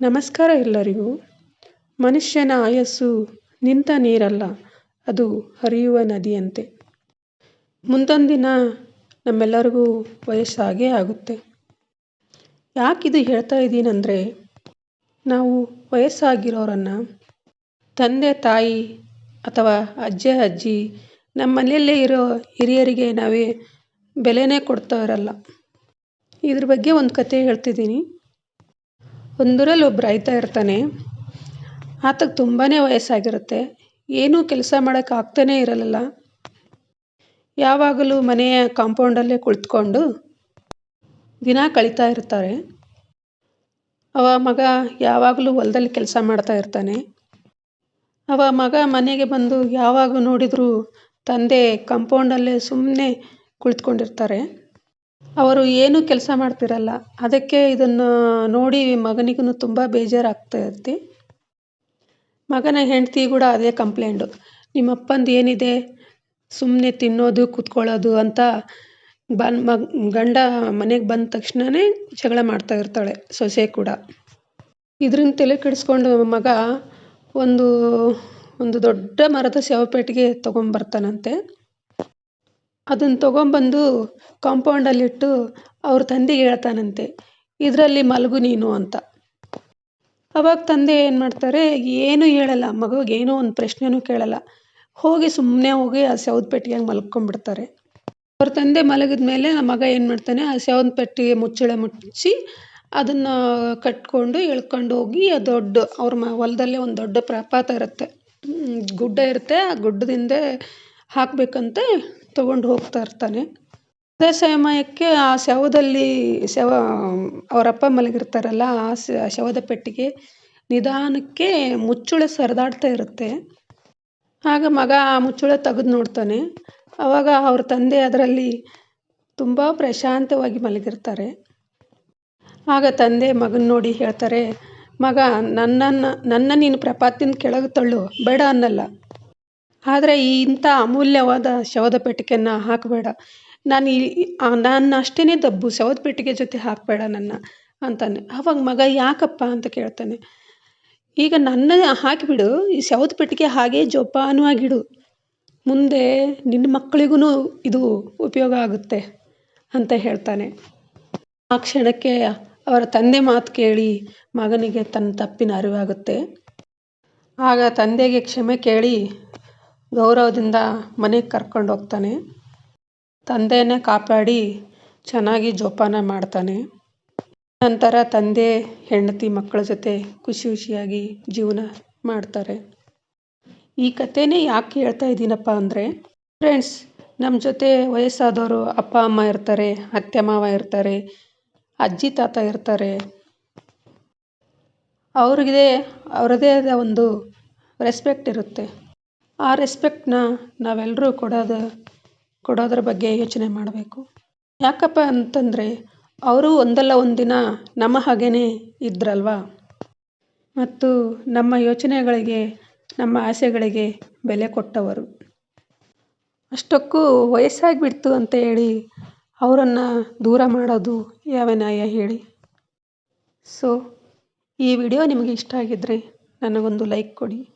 ನಮಸ್ಕಾರ ಎಲ್ಲರಿಗೂ. ಮನುಷ್ಯನ ಆಯಸ್ಸು ನಿಂತ ನೀರಲ್ಲ, ಅದು ಹರಿಯುವ ನದಿಯಂತೆ. ಮುಂದೊಂದಿನ ದಿನ ನಮ್ಮೆಲ್ಲರಿಗೂ ವಯಸ್ಸಾಗೇ ಆಗುತ್ತೆ. ಯಾಕಿದು ಹೇಳ್ತಾ ಇದ್ದೀನಂದರೆ, ನಾವು ವಯಸ್ಸಾಗಿರೋರನ್ನು, ತಂದೆ, ತಾಯಿ ಅಥವಾ ಅಜ್ಜ, ಅಜ್ಜಿ ನಮ್ಮ ಮನೆಯಲ್ಲೇ ಇರೋ ಹಿರಿಯರಿಗೆ ನಾವೇ ಬೆಲೆನೇ ಕೊಡ್ತಾ ಇರಲ್ಲ. ಇದ್ರ ಬಗ್ಗೆ ಒಂದು ಕತೆ ಹೇಳ್ತಿದ್ದೀನಿ. ಒಂದೂರಲ್ಲಿ ಒಬ್ಬ ರೈತ ಇರ್ತಾನೆ. ಆತಗೆ ತುಂಬಾ ವಯಸ್ಸಾಗಿರುತ್ತೆ. ಏನೂ ಕೆಲಸ ಮಾಡಕ್ಕೆ ಆಗ್ತಾನೇ ಇರಲಿಲ್ಲ. ಯಾವಾಗಲೂ ಮನೆಯ ಕಾಂಪೌಂಡಲ್ಲೇ ಕುಳಿತುಕೊಂಡು ದಿನ ಕಳೀತಾ ಇರ್ತಾರೆ. ಅವ ಮಗ ಯಾವಾಗಲೂ ಹೊಲದಲ್ಲಿ ಕೆಲಸ ಮಾಡ್ತಾ ಇರ್ತಾನೆ. ಅವ ಮಗ ಮನೆಗೆ ಬಂದು ಯಾವಾಗ ನೋಡಿದರೂ ತಂದೆ ಕಾಂಪೌಂಡಲ್ಲೇ ಸುಮ್ಮನೆ ಕುಳಿತುಕೊಂಡಿರ್ತಾರೆ. ಅವರು ಏನೂ ಕೆಲಸ ಮಾಡ್ತಿರಲ್ಲ, ಅದಕ್ಕೆ ಇದನ್ನು ನೋಡಿ ಮಗನಿಗೂ ತುಂಬ ಬೇಜಾರಾಗ್ತೈತಿ ಮಗನ ಹೆಂಡತಿ ಕೂಡ ಅದೇ ಕಂಪ್ಲೇಂಟು ನಿಮ್ಮಪ್ಪಂದು ಏನಿದೆ? ಸುಮ್ಮನೆ ತಿನ್ನೋದು, ಕೂತ್ಕೊಳ್ಳೋದು ಅಂತ ಬನ್ ಮಗ, ಗಂಡ ಮನೆಗೆ ಬಂದ ತಕ್ಷಣವೇ ಜಗಳ ಮಾಡ್ತಾ ಇರ್ತಾಳೆ ಸೊಸೆ ಕೂಡ. ಇದರಿಂದ ತಲೆ ಕೆಡಿಸ್ಕೊಂಡು ಮಗ ಒಂದು ಒಂದು ದೊಡ್ಡ ಮರದ ಶವಪೇಟಿಗೆ ತೊಗೊಂಬರ್ತಾನಂತೆ. ಅದನ್ನು ತೊಗೊಂಬಂದು ಕಾಂಪೌಂಡಲ್ಲಿಟ್ಟು ಅವ್ರ ತಂದೆಗೆ ಹೇಳ್ತಾನಂತೆ, ಇದರಲ್ಲಿ ಮಲಗು ನೀನು ಅಂತ. ಅವಾಗ ತಂದೆ ಏನು ಮಾಡ್ತಾರೆ, ಏನೂ ಹೇಳಲ್ಲ, ಮಗುಗೆ ಏನೂ ಒಂದು ಪ್ರಶ್ನೆನೂ ಕೇಳಲ್ಲ. ಹೋಗಿ ಸುಮ್ಮನೆ ಹೋಗಿ ಆ ಶವದ ಪೆಟ್ಟಿಗೆಗೆ ಮಲ್ಕೊಂಡ್ಬಿಡ್ತಾರೆ. ಅವ್ರ ತಂದೆ ಮಲಗಿದ ಮೇಲೆ ಆ ಮಗ ಏನು ಮಾಡ್ತಾನೆ, ಆ ಸೌದ್ ಪೆಟ್ಟಿಗೆ ಮುಚ್ಚಳ ಮುಚ್ಚಿ ಅದನ್ನು ಕಟ್ಕೊಂಡು ಎಳ್ಕೊಂಡು ಹೋಗಿ ಆ ದೊಡ್ಡ, ಅವ್ರ ಮ, ಹೊಲದಲ್ಲೇ ಒಂದು ದೊಡ್ಡ ಪ್ರಪಾತ ಇರುತ್ತೆ. ಗುಡ್ಡ ಇರುತ್ತೆ, ಆ ಗುಡ್ಡದಿಂದ ಹಾಕಬೇಕಂತ. ತೊಗೊಂಡು ಹೋಗ್ತಾ ಇರ್ತಾನೆ. ಅದೇ ಸಮಯಕ್ಕೆ ಆ ಶವದಲ್ಲಿ ಶವ ಅವರಪ್ಪ ಮಲಗಿರ್ತಾರಲ್ಲ, ಆ ಶವದ ಪೆಟ್ಟಿಗೆ ನಿಧಾನಕ್ಕೆ ಮುಚ್ಚುಳೆ ಸರಿದಾಡ್ತಾ ಇರುತ್ತೆ. ಆಗ ಮಗ ಆ ಮುಚ್ಚಳ ತೆಗೆದು ನೋಡ್ತಾನೆ. ಆವಾಗ ಅವ್ರ ತಂದೆ ಅದರಲ್ಲಿ ತುಂಬ ಪ್ರಶಾಂತವಾಗಿ ಮಲಗಿರ್ತಾರೆ. ಆಗ ತಂದೆ ಮಗನ ನೋಡಿ ಹೇಳ್ತಾರೆ, ಮಗ, ನನ್ನನ್ನು, ನನ್ನ ನೀನು ಪ್ರಪಾತದಿಂದ ಕೆಳಗೆ ತಳ್ಳು, ಬೇಡ ಅನ್ನಲ್ಲ. ಆದರೆ ಇಂಥ ಅಮೂಲ್ಯವಾದ ಶವದ ಪೆಟ್ಟಿಗೆಯನ್ನು ಹಾಕಬೇಡ. ನಾನು ಈ ನನ್ನ ಅಷ್ಟೇ ದಬ್ಬು, ಶವದ ಪೆಟ್ಟಿಗೆ ಜೊತೆ ಹಾಕಬೇಡ ನನ್ನ ಅಂತಾನೆ. ಅವಾಗ ಮಗ ಯಾಕಪ್ಪ ಅಂತ ಕೇಳ್ತಾನೆ. ಈಗ ನನ್ನ ಹಾಕಿಬಿಡು, ಈ ಶವದ ಪೆಟ್ಟಿಗೆ ಹಾಗೇ ಜೋಪಾನವಾಗಿಡು ಮುಂದೆ ನಿನ್ನ ಮಕ್ಕಳಿಗೂ ಇದು ಉಪಯೋಗ ಆಗುತ್ತೆ ಅಂತ ಹೇಳ್ತಾನೆ. ಆ ಕ್ಷಣಕ್ಕೆ ಅವರ ತಂದೆ ಮಾತು ಕೇಳಿ ಮಗನಿಗೆ ತನ್ನ ತಪ್ಪಿನ ಅರಿವಾಗುತ್ತೆ. ಆಗ ತಂದೆಗೆ ಕ್ಷಮೆ ಕೇಳಿ ಗೌರವದಿಂದ ಮನೆಗೆ ಕರ್ಕೊಂಡು ಹೋಗ್ತಾನೆ. ತಂದೆಯನ್ನು ಕಾಪಾಡಿ ಚೆನ್ನಾಗಿ ಜೋಪಾನ ಮಾಡ್ತಾನೆ. ನಂತರ ತಂದೆ, ಹೆಂಡತಿ, ಮಕ್ಕಳ ಜೊತೆ ಖುಷಿ ಖುಷಿಯಾಗಿ ಜೀವನ ಮಾಡ್ತಾರೆ. ಈ ಕಥೆನೇ ಯಾಕೆ ಹೇಳ್ತಾ ಇದ್ದೀನಪ್ಪ ಅಂದರೆ ಫ್ರೆಂಡ್ಸ್ ನಮ್ಮ ಜೊತೆ ವಯಸ್ಸಾದವರು ಅಪ್ಪ, ಅಮ್ಮ ಇರ್ತಾರೆ, ಅತ್ತೆ, ಮಾವ ಇರ್ತಾರೆ, ಅಜ್ಜಿ, ತಾತ ಇರ್ತಾರೆ. ಅವ್ರಿಗೆ ಅವರದೇ ಆದ ಒಂದು ರೆಸ್ಪೆಕ್ಟ್ ಇರುತ್ತೆ. ಆ ರೆಸ್ಪೆಕ್ಟನ್ನ ನಾವೆಲ್ಲರೂ ಕೊಡೋದು, ಕೊಡೋದ್ರ ಬಗ್ಗೆ ಯೋಚನೆ ಮಾಡಬೇಕು. ಯಾಕಪ್ಪ ಅಂತಂದರೆ ಅವರು ಒಂದಲ್ಲ ಒಂದು ದಿನ ನಮ್ಮ ಹಾಗೆಯೇ ಇದ್ರಲ್ವಾ? ಮತ್ತು ನಮ್ಮ ಯೋಚನೆಗಳಿಗೆ, ನಮ್ಮ ಆಸೆಗಳಿಗೆ ಬೆಲೆ ಕೊಟ್ಟವರು. ಅಷ್ಟಕ್ಕೂ ವಯಸ್ಸಾಗಿಬಿಡ್ತು ಅಂತ ಹೇಳಿ ಅವರನ್ನು ದೂರ ಮಾಡೋದು ಯಾವ ನ್ಯಾಯ ಹೇಳಿ. ಸೊ ಈ ವಿಡಿಯೋ ನಿಮಗೆ ಇಷ್ಟ ಆಗಿದ್ದರೆ ನನಗೊಂದು ಲೈಕ್ ಕೊಡಿ.